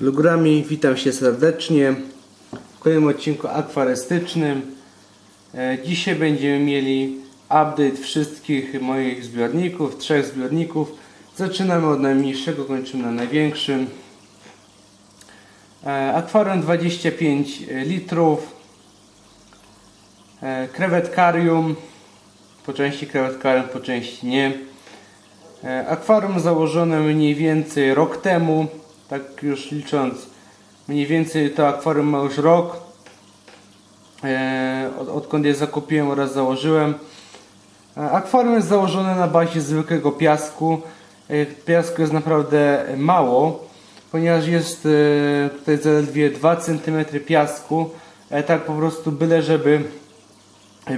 Lugrami, witam się serdecznie w kolejnym odcinku akwarystycznym. E, Dzisiaj będziemy mieli update wszystkich moich zbiorników, trzech zbiorników. Zaczynamy od najmniejszego, kończymy na największym. E, Akwarium 25 litrów. E, Krewetkarium, po części krewetkarium, po części nie. Akwarium założone mniej więcej rok temu, tak już licząc, mniej więcej to akwarium ma już rok, e, od, odkąd je zakupiłem oraz założyłem. E, Akwarium jest założone na bazie zwykłego piasku. E, Piasku jest naprawdę mało, ponieważ jest e, tutaj zaledwie 2 cm piasku. Tak po prostu byle żeby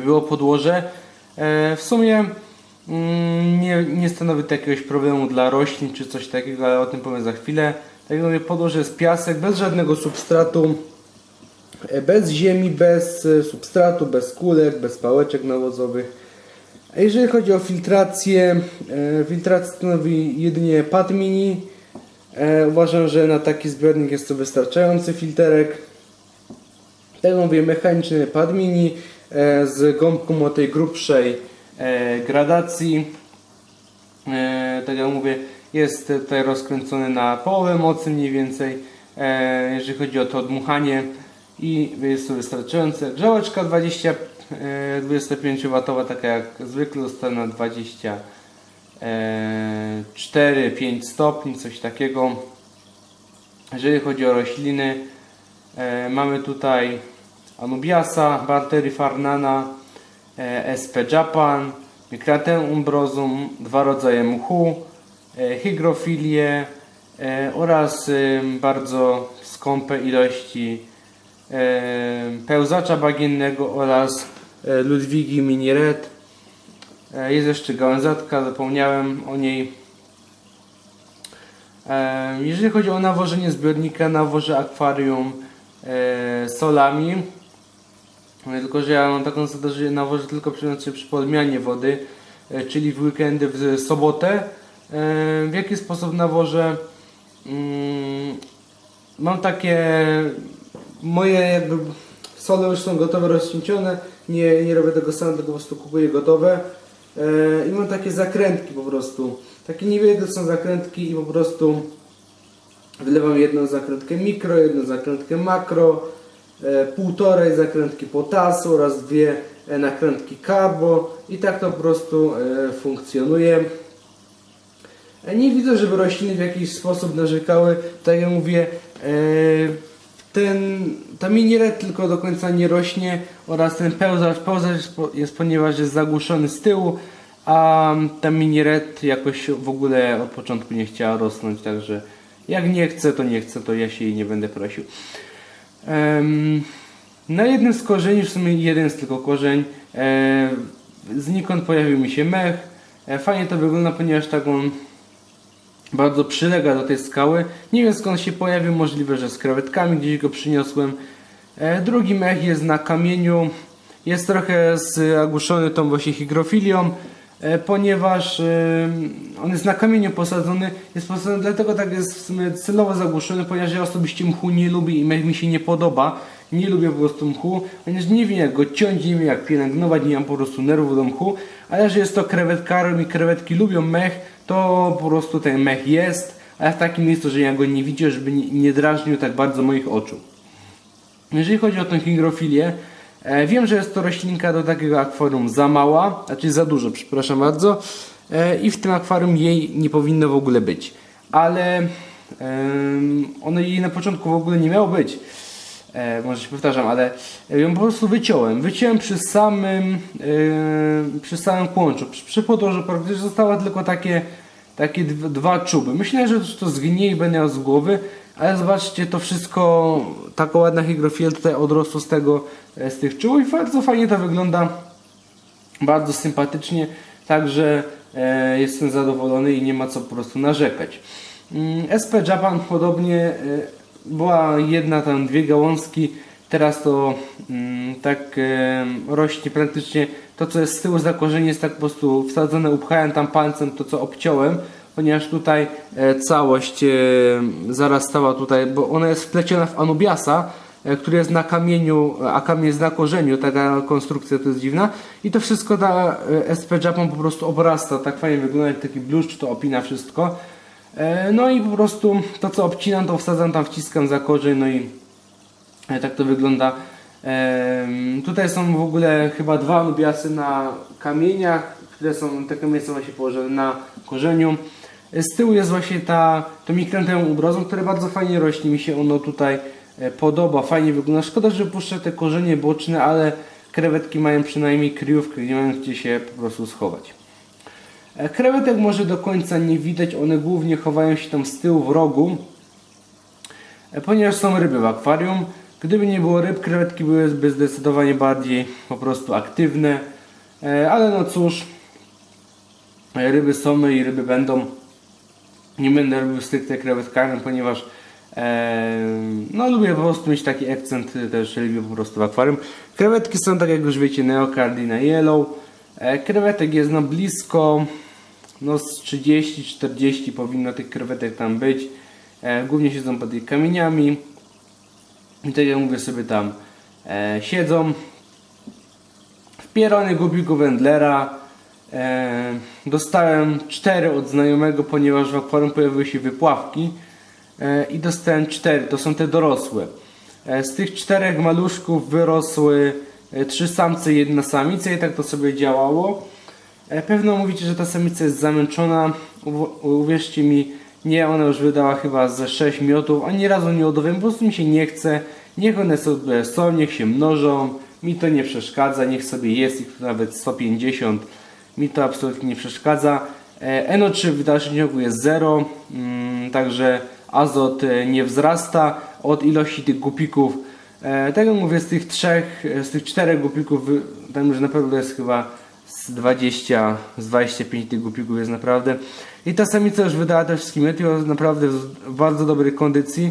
było podłoże. W sumie mm, nie, nie stanowi to jakiegoś problemu dla roślin czy coś takiego, ale o tym powiem za chwilę. Tak jak mówię, podłoże jest piasek, bez żadnego substratu, e, bez ziemi, bez e, substratu, bez kulek, bez pałeczek nawozowych. A jeżeli chodzi o filtrację, e, filtrację stanowi jedynie pad mini. Uważam, że na taki zbiornik jest to wystarczający filterek. Tak jak mówię, mechaniczny pad mini z gąbką o tej grubszej gradacji. Tak jak mówię, jest tutaj rozkręcony na połowę mocy mniej więcej, e, jeżeli chodzi o to odmuchanie i jest to wystarczające. Grzałeczka 20, e, 25W, taka jak zwykle, została na 24-5 stopni, coś takiego. Jeżeli chodzi o rośliny, e, mamy tutaj Anubiasa, Bartery Farnana, e, SP Japan, Micratem umbrozum, dwa rodzaje mchu, e, hygrofilię e, oraz e, bardzo skąpe ilości e, pełzacza bagiennego oraz e, Ludwigi Mini Red. E, Jest jeszcze gałęzatka, zapomniałem o niej. E, Jeżeli chodzi o nawożenie zbiornika, nawożę akwarium e, solami. E, Tylko, że ja mam taką zasadę, że nawożę tylko przy, przy podmianie wody, e, czyli w weekendy, w sobotę. W jaki sposób nawożę? Mm, Mam takie moje jakby sole już są gotowe, rozcieńczone. Nie, nie robię tego sam, tylko po prostu kupuję gotowe. I mam takie zakrętki po prostu. Takie niewielkie są zakrętki i po prostu wylewam jedną zakrętkę mikro, jedną zakrętkę makro, e, półtorej zakrętki potasu oraz dwie e, nakrętki carbo i tak to po prostu e, funkcjonuje. Nie widzę, żeby rośliny w jakiś sposób narzekały. Tak jak mówię, e, ten, ta miniret tylko do końca nie rośnie oraz ten pełzacz, pełzacz jest, po- jest ponieważ jest zagłuszony z tyłu, a ta miniret jakoś w ogóle od początku nie chciała rosnąć, także jak nie chce, to nie chce, to ja się jej nie będę prosił. Na jednym z korzeni, w sumie jeden jest tylko korzeń, e, znikąd pojawił mi się mech. E, fajnie to wygląda, ponieważ tak on bardzo przylega do tej skały. Nie wiem skąd się pojawił, możliwe, że z krewetkami gdzieś go przyniosłem. E, drugi mech jest na kamieniu. Jest trochę zagłuszony tą właśnie hygrofilią, e, ponieważ e, on jest na kamieniu posadzony. Jest posadzony dlatego tak jest w sumie celowo zagłuszony, ponieważ ja osobiście mchu nie lubię i mech mi się nie podoba. Nie lubię po prostu mchu, ponieważ nie wiem jak go ciąć, nie wiem jak pielęgnować, nie mam po prostu nerwów do mchu. Ale że jest to krewetkarium i krewetki lubią mech, to po prostu ten mech jest, ale w takim miejscu, że ja go nie widzę, żeby nie, drażnił tak bardzo moich oczu. Jeżeli chodzi o tą hygrofilię, e, wiem, że jest to roślinka do takiego akwarium za mała, znaczy za dużo, przepraszam bardzo, e, i w tym akwarium jej nie powinno w ogóle być. Ale em, ono jej na początku w ogóle nie miało być. E, może się powtarzam, ale ją po prostu wyciąłem. Wyciąłem przy samym, e, przy samym kłączu, przy, przy podłożu praktycznie została tylko takie, takie dw- dwa czuby. Myślę, że to zgnie i będę miał z głowy, ale zobaczcie, to wszystko, taka ładna hygrofilia tutaj odrosło z tego, e, z tych czubów i bardzo fajnie to wygląda, bardzo sympatycznie, także e, jestem zadowolony i nie ma co po prostu narzekać. Mm, SP Japan podobnie e, była jedna tam dwie gałązki, teraz to mm, tak e, rośnie praktycznie to co jest z tyłu za korzenie jest tak po prostu wsadzone, upchałem tam palcem to co obciąłem, ponieważ tutaj e, całość e, zarastała tutaj, bo ona jest wpleciona w Anubiasa, e, który jest na kamieniu, a kamień jest na korzeniu, taka konstrukcja to jest dziwna. I to wszystko ta e, SP Japan po prostu obrasta, tak fajnie wygląda, taki bluszcz, to opina wszystko. E, No i po prostu to co obcinam, to wsadzam tam, wciskam za korzeń, no i e, tak to wygląda. Em, tutaj są w ogóle chyba dwa anubiasy na kamieniach, które są, te kamienie są właśnie położone na korzeniu. E, Z tyłu jest właśnie ta, to mikrantemu ubrozum, które bardzo fajnie rośnie, mi się ono tutaj e, podoba, fajnie wygląda. Szkoda, że puszczę te korzenie boczne, ale krewetki mają przynajmniej kryjówkę, nie mają gdzie się po prostu schować. E, Krewetek może do końca nie widać, one głównie chowają się tam z tyłu w rogu, e, ponieważ są ryby w akwarium. Gdyby nie było ryb, krewetki byłyby zdecydowanie bardziej po prostu aktywne, E, ale no cóż, ryby są i ryby będą. Nie będę robił stricte krewetkami, ponieważ no lubię po prostu mieć taki akcent też lubię po prostu w akwarium. Krewetki są tak jak już wiecie Neocardina Yellow. E, krewetek jest no blisko no z 30-40 powinno tych krewetek tam być. E, głównie siedzą pod tych kamieniami. I tak jak mówię sobie tam e, siedzą. Wpierony gubiku Wendlera. E, dostałem 4 od znajomego, ponieważ w akwarium pojawiły się wypławki. I dostałem 4, to są te dorosłe. Z tych czterech maluszków wyrosły trzy samce i jedna samica i tak to sobie działało. E, Pewno mówicie, że ta samica jest zamęczona. Uw- Uwierzcie mi, nie, ona już wydała chyba ze 6 miotów, ani razu nie odowiem, po prostu mi się nie chce. Niech one sobie są, niech się mnożą. Mi to nie przeszkadza, niech sobie jest ich nawet 150. Mi to absolutnie nie przeszkadza. E, NO3 w dalszym ciągu jest 0, mm, także azot e, nie wzrasta od ilości tych gupików. E, tak jak mówię, z tych trzech, e, z tych czterech gupików, wy- tam już naprawdę jest chyba z 20, z 25 tych gupików jest naprawdę. I ta samica już wydała te wszystkie mioty, jest naprawdę w bardzo dobrej kondycji.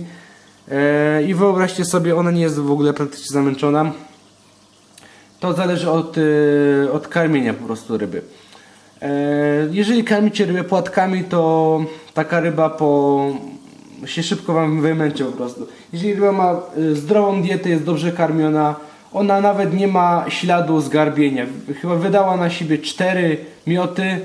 E, I wyobraźcie sobie, ona nie jest w ogóle praktycznie zamęczona. To zależy od, od karmienia po prostu ryby. Jeżeli karmicie rybę płatkami, to taka ryba po się szybko wam wymęczy po prostu. Jeżeli ryba ma e, zdrową dietę, jest dobrze karmiona, ona nawet nie ma śladu zgarbienia. Chyba wydała na siebie cztery mioty,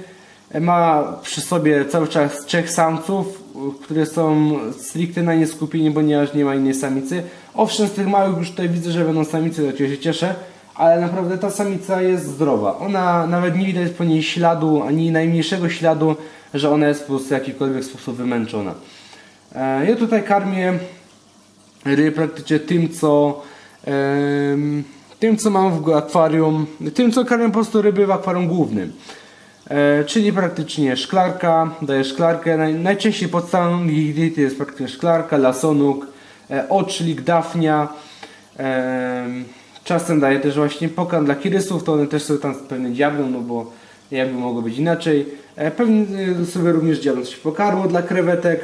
e, ma przy sobie cały czas trzech samców, które są stricte na nie skupieni, ponieważ nie ma innej samicy. Owszem, z tych małych już tutaj widzę, że będą samice, do czego się cieszę, ale naprawdę ta samica jest zdrowa. Ona nawet nie widać po niej śladu, ani najmniejszego śladu, że ona jest po w jakikolwiek sposób wymęczona. E, Ja tutaj karmię ryby praktycznie tym, co tym, co mam w akwarium, tym, co karmię po prostu ryby w akwarium głównym. E, czyli praktycznie szklarka, daję szklarkę. Naj, najczęściej podstawą diety jest praktycznie szklarka, lasonuk, e, oczlik, dafnia. Em, czasem daję też właśnie pokarm dla kirysów, to one też sobie tam pewnie dziabną, no bo jakby mogło być inaczej. Pewnie sobie również dziabną coś pokarmu dla krewetek.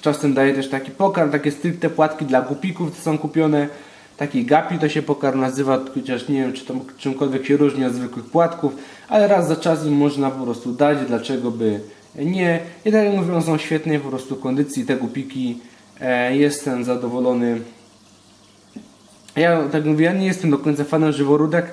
Czasem daję też taki pokarm, takie stricte płatki dla gupików, co są kupione. Taki gapi to się pokarm nazywa, chociaż nie wiem, czy to czymkolwiek się różni od zwykłych płatków, ale raz za czas im można po prostu dać, dlaczego by nie. I tak jak mówię, one są świetnej po prostu kondycji, te gupiki. E, jestem zadowolony. Ja tak mówię, ja nie jestem do końca fanem żyworódek,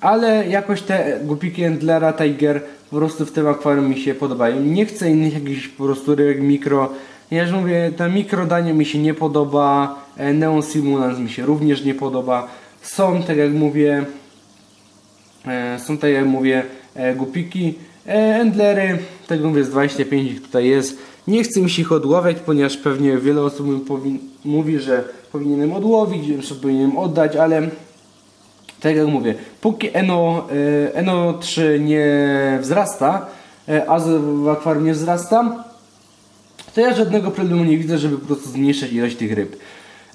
ale jakoś te gupiki Endlera, Tiger po prostu w tym akwarium mi się podobają. Nie chcę innych jakichś po prostu rybek mikro. Ja już mówię, to mikrodanie mi się nie podoba, e, Neon Simulans mi się również nie podoba. Są, tak jak mówię, e, są tak jak mówię e, gupiki, e, Endlery, tak jak mówię, z 25 ich tutaj jest. Nie chcę mi się ich odławiać, ponieważ pewnie wiele osób mówi, że powinienem odłowić, że powinienem oddać, ale tak jak mówię, póki NO, e, NO3 nie wzrasta, a w akwarium nie wzrasta, to ja żadnego problemu nie widzę, żeby po prostu zmniejszyć ilość tych ryb.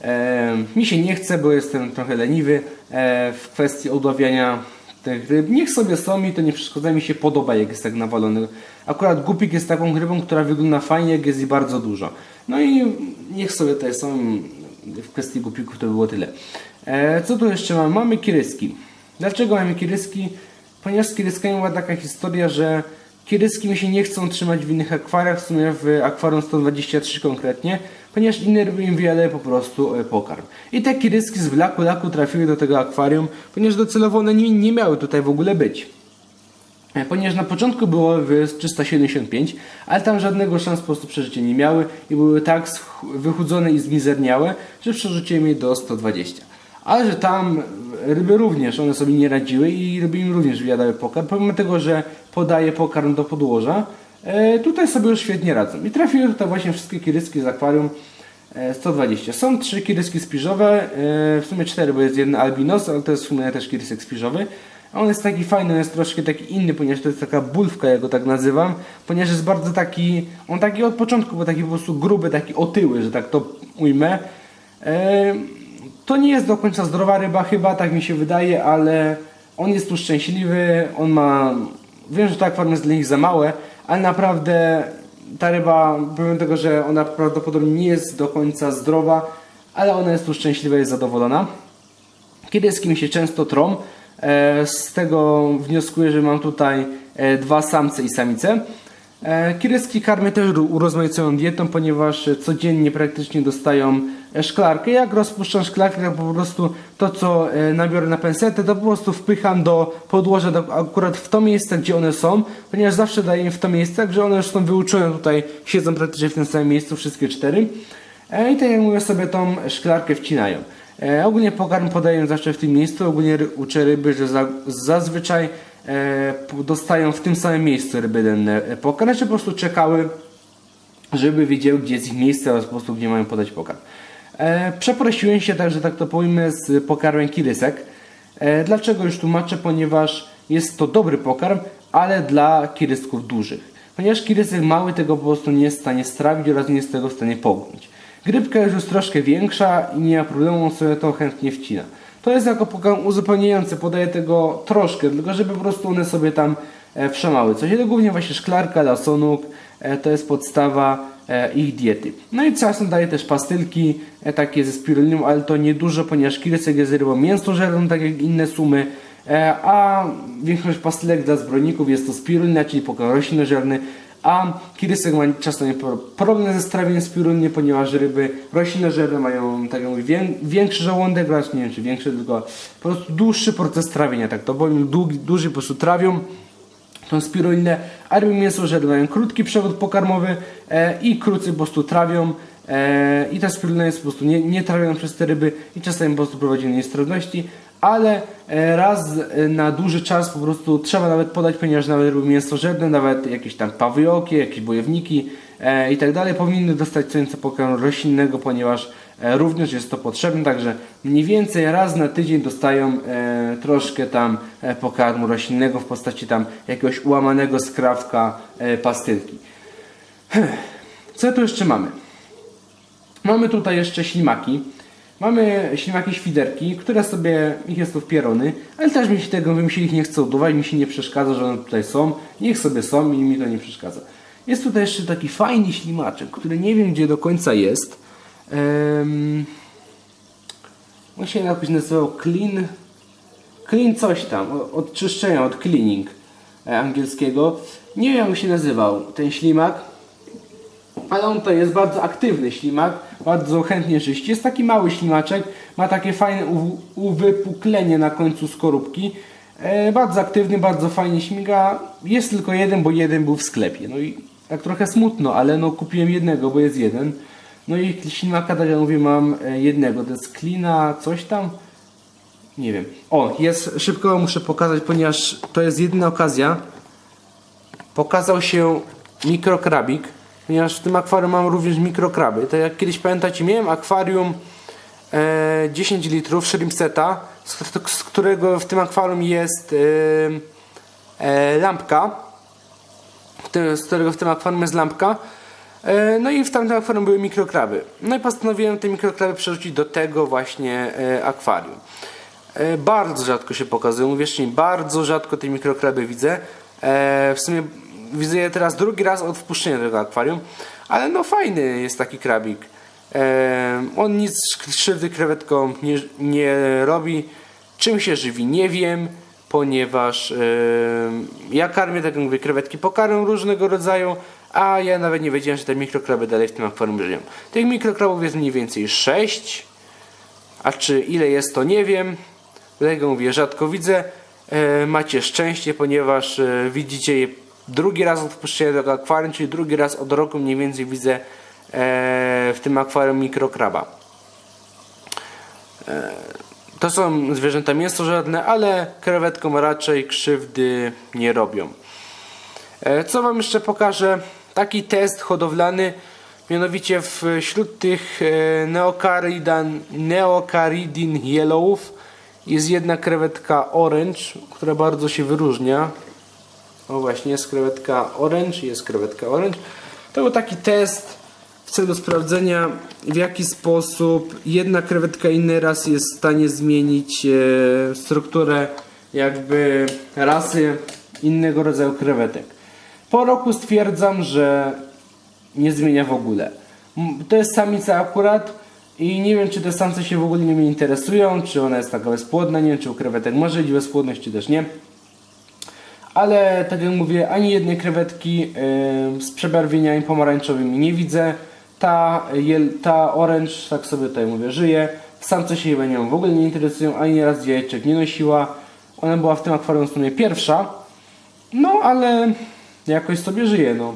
E, mi się nie chce, bo jestem trochę leniwy e, w kwestii odławiania tych ryb. Niech sobie są mi to nie przeszkadza, mi się podoba jak jest tak nawalony. Akurat gupik jest taką rybą, która wygląda fajnie, jak jest i bardzo dużo. No i niech sobie tutaj są, w kwestii gupików to było tyle. E, co tu jeszcze mamy? Mamy kiryski. Dlaczego mamy kiryski? Ponieważ z kiryskami była taka historia, że Kiedyski mi się nie chcą trzymać w innych akwariach, w sumie w akwarium 123 konkretnie, ponieważ inne robią im wiele po prostu e, pokarm. I te kiedyski z Blaku Laku trafiły do tego akwarium, ponieważ docelowo one nie, nie miały tutaj w ogóle być. E, Ponieważ na początku było w 375, ale tam żadnego szans po prostu przeżycia nie miały i były tak wychudzone i zmizerniałe, że przerzuciłem je do 120. Ale że tam ryby również, one sobie nie radziły i ryby im również wyjadały pokarm, pomimo tego, że podaje pokarm do podłoża, e, tutaj sobie już świetnie radzą. I trafiły tutaj właśnie wszystkie kiryski z akwarium e, 120. Są trzy kiryski spiżowe, e, w sumie cztery, bo jest jeden albinos, ale to jest w sumie też kirysek spiżowy. On jest taki fajny, on jest troszkę taki inny, ponieważ to jest taka bulwka, ja go tak nazywam, ponieważ jest bardzo taki, on taki od początku był taki po prostu gruby, taki otyły, że tak to ujmę. To nie jest do końca zdrowa ryba chyba, tak mi się wydaje, ale on jest tu szczęśliwy, on ma, wiem, że to akwarium jest dla nich za małe, ale naprawdę ta ryba, pomimo tego, że ona prawdopodobnie nie jest do końca zdrowa, ale ona jest tu szczęśliwa jest zadowolona. Kiedy z kim się często trą, e, z tego wnioskuję, że mam tutaj e, dwa samce i samice. E, Kiereski karmię też urozmaiconą dietą, ponieważ codziennie praktycznie dostają szklarkę. Jak rozpuszczam szklarkę, to po prostu to, co e, nabiorę na pensetę, to po prostu wpycham do podłoża, do, akurat w to miejsce, gdzie one są, ponieważ zawsze daję im w to miejsce, że one już są wyuczone tutaj, siedzą praktycznie w tym samym miejscu, wszystkie cztery. E, I tak jak mówię sobie, tą szklarkę wcinają. E, ogólnie pokarm podaję zawsze w tym miejscu. Ogólnie uczę ryby, że za, zazwyczaj e, dostają w tym samym miejscu ryby denne pokarm, czy po prostu czekały, żeby wiedziały, gdzie jest ich miejsce oraz po prostu gdzie mają podać pokarm. E, przeprosiłem się także, tak to pojmę, z pokarmem kirysek. E, dlaczego już tłumaczę? Ponieważ jest to dobry pokarm, ale dla kirysków dużych. Ponieważ kirysek mały tego po prostu nie jest w stanie strawić oraz nie jest tego w stanie pogonić. Grypka już jest troszkę większa i nie ma problemu, on sobie to chętnie wcina. To jest jako pokarm uzupełniający, podaję tego troszkę, tylko żeby po prostu one sobie tam e, wszemały. Coś to głównie właśnie szklarka, lasonuk, e, to jest podstawa e, ich diety. No i czasem daję też pastylki takie ze spiruliną, ale to niedużo, ponieważ kirysek jest rybą mięsożerną, tak jak inne sumy, a większość pastylek dla zbrojników jest to spirulina, czyli pokarm roślinożerny, a kirysek ma czasem pro- problem ze strawieniem spiruliny, ponieważ ryby roślinożerne mają tak jak mówię, wię, większy żołądek, nie wiem czy większy, tylko po prostu dłuższy proces trawienia, tak to powiem, długi, dłużej po prostu trawią tą spirulinę, a ryby mięsożerne mają krótki przewód pokarmowy e, i krócej po prostu trawią e, i ta spirulina jest po prostu nie, nie trawiona przez te ryby i czasami po prostu prowadzi do niestrawności, ale e, raz e, na dłuży czas po prostu trzeba nawet podać, ponieważ nawet ryby mięsożerne, nawet jakieś tam pawioki, jakieś bojewniki e, i tak dalej. Powinny dostać co nieco pokarmu roślinnego, ponieważ również jest to potrzebne, także mniej więcej raz na tydzień dostają e, troszkę tam e, pokarmu roślinnego w postaci tam jakiegoś ułamanego skrawka e, pastylki. Co tu jeszcze mamy? Mamy tutaj jeszcze ślimaki. Mamy ślimaki świderki, które sobie, ich jest tu w pierony, ale też mi się tego, mi ich nie chce udawać, mi się nie przeszkadza, że one tutaj są. Niech sobie są i mi to nie przeszkadza. Jest tutaj jeszcze taki fajny ślimaczek, który nie wiem gdzie do końca jest. Um, on się nazywał Clean, clean coś tam, od czyszczenia, od cleaning e, angielskiego. Nie wiem jak się nazywał ten ślimak, ale on to jest bardzo aktywny ślimak, bardzo chętnie czyści. Jest taki mały ślimaczek, ma takie fajne uw- uwypuklenie na końcu skorupki. E, bardzo aktywny, bardzo fajnie śmiga. Jest tylko jeden, bo jeden był w sklepie. No i tak trochę smutno, ale no kupiłem jednego, bo jest jeden. No i ślimaka, tak jak mówię, mam e, jednego. To jest klina, coś tam. Nie wiem. O, jest, szybko muszę pokazać, ponieważ to jest jedyna okazja, pokazał się mikrokrabik, ponieważ w tym akwarium mam również mikrokraby. Tak jak kiedyś pamiętacie, miałem akwarium e, 10 litrów shrimpseta, z, z którego w tym akwarium jest e, e, lampka, z którego w tym akwarium jest lampka. E, No i w tamtym akwarium były mikrokraby. No i postanowiłem te mikrokraby przerzucić do tego właśnie e, akwarium. E, Bardzo rzadko się pokazują, uwierzcie mi, bardzo rzadko te mikrokraby widzę. W sumie widzę je teraz drugi raz od wpuszczenia tego akwarium, ale no fajny jest taki krabik. On nic krzywdy krewetkom nie, nie robi. Czym się żywi, nie wiem. ponieważ ja karmię, tak jak mówię, krewetki pokarm różnego rodzaju, a ja nawet nie wiedziałem, że te mikrokraby dalej w tym akwarium żyją. Tych mikrokrabów jest mniej więcej 6, a czy ile jest to nie wiem. Dlatego mówię, rzadko widzę. E, macie szczęście, ponieważ e, widzicie je drugi raz od wpuszczenia do akwarium, czyli drugi raz od roku mniej więcej widzę e, w tym akwarium mikrokraba. E, to są zwierzęta mięsożerne, ale krewetkom raczej krzywdy nie robią. E, Co Wam jeszcze pokażę? Taki test hodowlany, mianowicie wśród tych e, neocaridan, neocaridin yellowów jest jedna krewetka orange, która bardzo się wyróżnia. O właśnie, jest krewetka orange, jest krewetka orange. To był taki test w celu sprawdzenia w jaki sposób jedna krewetka inny raz jest w stanie zmienić e, strukturę jakby rasy innego rodzaju krewetek. Po roku stwierdzam, że nie zmienia w ogóle. To jest samica akurat i nie wiem czy te samce się w ogóle nimi interesują, czy ona jest taka bezpłodna, nie wiem czy u krewetek może być bezpłodność, czy też nie. Ale tak jak mówię, ani jednej krewetki yy, z przebarwieniami pomarańczowymi nie widzę. Ta, jel, ta orange, tak sobie tutaj mówię, żyje. Samce się chyba nią w ogóle nie interesują, ani raz jajeczek nie nosiła. Ona była w tym akwarium w sumie pierwsza. No ale jakoś sobie żyje, no.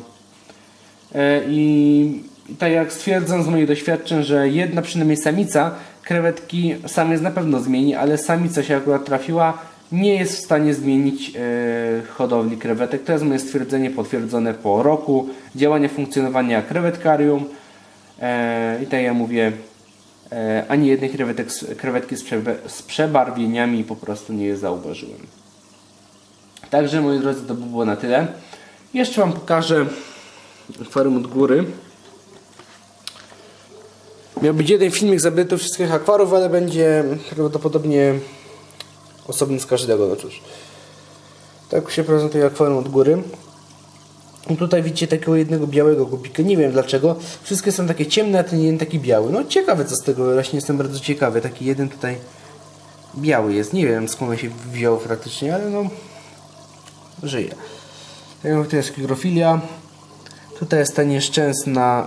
E, I, tak jak stwierdzam z moich doświadczeń, że jedna przynajmniej samica krewetki samiec na pewno zmieni, ale samica się akurat trafiła, nie jest w stanie zmienić e, hodowli krewetek. To jest moje stwierdzenie potwierdzone po roku działania funkcjonowania krewetkarium. E, I tak jak ja mówię, ani jednej krewetek, krewetki z przebarwieniami po prostu nie zauważyłem. Także moi drodzy, to by było na tyle. Jeszcze Wam pokażę akwarium od góry. Miał być jeden filmik zabyty wszystkich akwariów, ale będzie prawdopodobnie osobny z każdego. No cóż. Tak się prezentuje akwarium od góry. I tutaj widzicie takiego jednego białego gubika. Nie wiem dlaczego. Wszystkie są takie ciemne, a ten jeden taki biały. No ciekawe co z tego. Właśnie jestem bardzo ciekawy. Taki jeden tutaj biały jest. Nie wiem skąd on się wziął praktycznie, ale no żyje. Tak jak to jest hygrofilia. Tutaj jest ta nieszczęsna